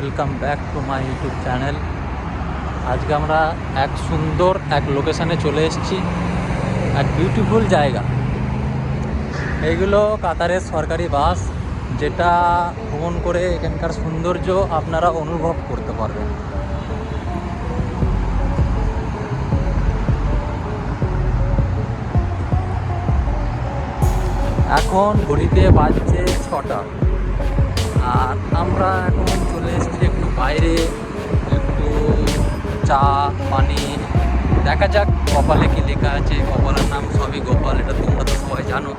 Welcome back to my YouTube channel আজকে আমরা এক সুন্দর এক লোকেশানে চলে এসেছি। এক বিউটিফুল জায়গা। এইগুলো কাতারের সরকারি বাস, যেটা ভ্রমণ করে এখানকার সৌন্দর্য আপনারা অনুভব করতে পারবেন। এখন ঘড়িতে বাজছে ছটা। আর আমরা এখন চলে এসেছি একটু বাইরে, একটু চা, পানি। দেখা যাক কপালে কি লেখা আছে। কপালের নাম সবই গোপাল, এটা তোমরা তো সবাই জানো।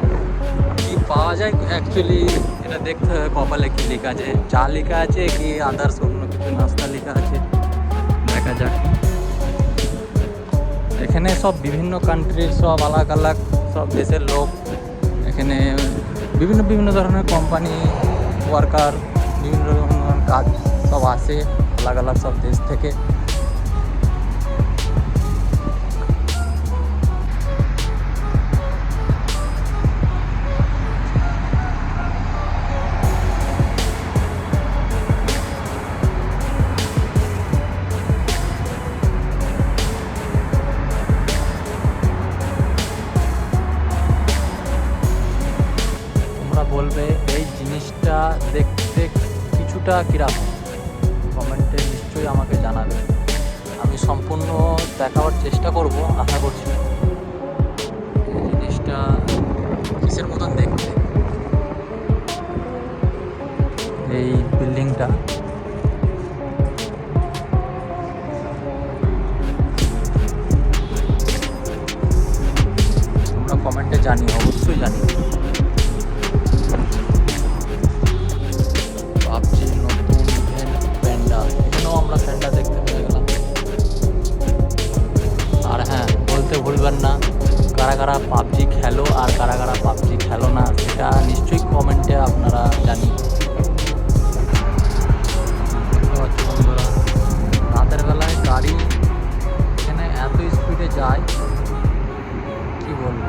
কি পাওয়া যায় অ্যাকচুয়ালি এটা দেখতে হবে কপালে কি লেখা আছে। চা লেখা আছে, কি আদার্স অন্য কিছু নাস্তা লেখা আছে। দেখা যাক। এখানে সব বিভিন্ন কান্ট্রির সব আলাদা আলাদা সব দেশের লোক। এখানে বিভিন্ন বিভিন্ন ধরনের কোম্পানি ওয়ার্কার বিভিন্ন কাজ সব আসে আলাদা আলাদা সব দেশ থেকে। তোমরা বলবে এই জিনিসটা দেখতে কিছুটা কীরকম কমেন্টে নিশ্চয়ই আমাকে জানাবে। আমি সম্পূর্ণ দেখাবার চেষ্টা করব, আশা করছি। এই জিনিসটা কিসের মতন দেখতে? এই বিল্ডিংটা কারা পাবজি খেলো আর কারা কারা পাবজি খেলো না সেটা নিশ্চয়ই কমেন্টে আপনারা জানিয়ে বন্ধুরা, রাতের বেলায় গাড়ি এখানে এত স্পিডে যায় কি বলব?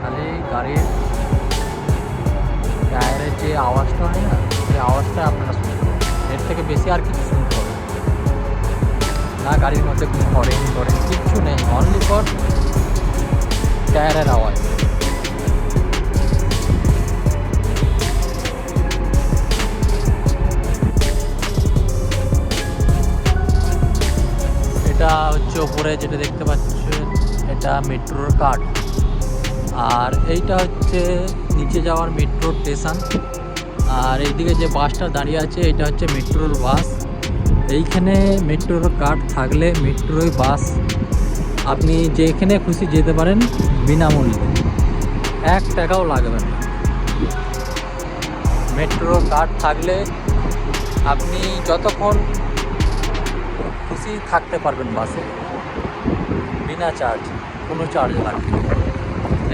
খালি গাড়ির টায়ারের যে আওয়াজটা হয় না সেই আওয়াজটা আপনারা শুনতে পাবেন। এর থেকে বেশি আর কিছু শুনতে হবে না। গাড়ির মধ্যে কোনো হরেন টরেন কিচ্ছু নেই অনলি ফর টায়ারের আওয়াজ। এটা হচ্ছে ওপরে যেটা দেখতে পাচ্ছেন, এটা মেট্রোর কার্ড আর এইটা হচ্ছে নিচে যাওয়ার মেট্রো স্টেশন। আর এইদিকে যে বাসটা দাঁড়িয়ে আছে, এটা হচ্ছে মেট্রোর বাস। এইখানে মেট্রোর কার্ড থাকলে মেট্রোই বাস আপনি যেখানে খুশি যেতে পারেন বিনামূল্যে। এক টাকাও লাগবে না। মেট্রো কার্ড থাকলে আপনি যতক্ষণ খুশি থাকতে পারবেন বাসে। বিনা চার্জ কোনো চার্জ লাগবে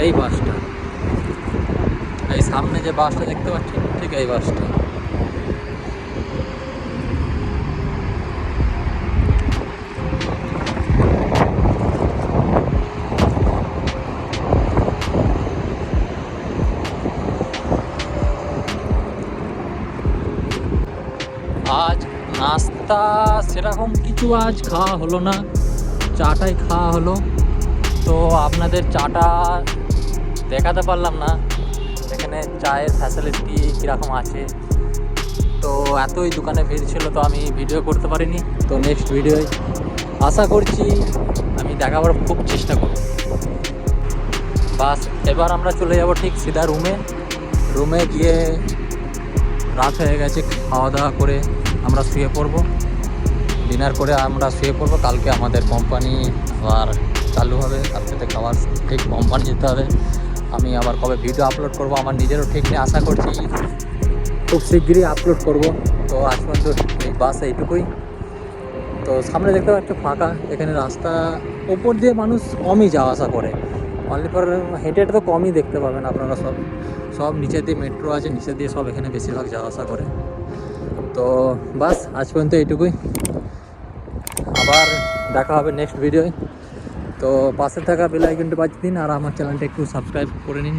এই বাসটা। এই সামনে যে বাসটা দেখতে পাচ্ছেন, ঠিক এই বাসটা। নাস্তা সেরকম কিছু আজ খাওয়া হলো না। চাটাই খাওয়া হলো। তো আপনাদের চাটা দেখাতে পারলাম না। এখানে চায়ের ফ্যাসিলিটি কীরকম আছে। তো এতই দোকানে ভিড় ছিল তো আমি ভিডিও করতে পারিনি। তো নেক্সট ভিডিওয় আশা করছি আমি দেখাবার খুব চেষ্টা করব। বাস, এবার আমরা চলে যাব ঠিক সিধা রুমে রুমে গিয়ে রাত হয়ে গেছে, খাওয়া দাওয়া করে আমরা শুয়ে পড়ব। ডিনার করে আমরা শুয়ে পড়ব। কালকে আমাদের কোম্পানি আবার চালু হবে। কালকে থেকে আবার ঠিক কোম্পানি যেতে হবে। আমি আবার কবে ভিডিও আপলোড করব আমার নিজেরও ঠিক নেই, আশা করছি। খুব শিগগিরই আপলোড করব। তো আজ পর্যন্ত এই বাস এইটুকুই। তো সামনে দেখতে পাচ্ছ ফাঁকা। এখানে রাস্তা ওপর দিয়ে মানুষ কমই যাওয়া আসা করে। অনলি ফর হেঁটে হেঁটে তো কমই দেখতে পাবেন আপনারা সব। সব নিচে দিয়ে মেট্রো আছে নিচে দিয়ে সব এখানে বেশিরভাগ যাওয়া আসা করে। তো বাস, আজ পর্যন্ত এইটুকুই। আবার দেখা হবে নেক্সট ভিডিওয় তো পাশে থাকা বেল আইকনটা বাজিয়ে দিন আর আমার চ্যানেলটা একটু সাবস্ক্রাইব করে নিন।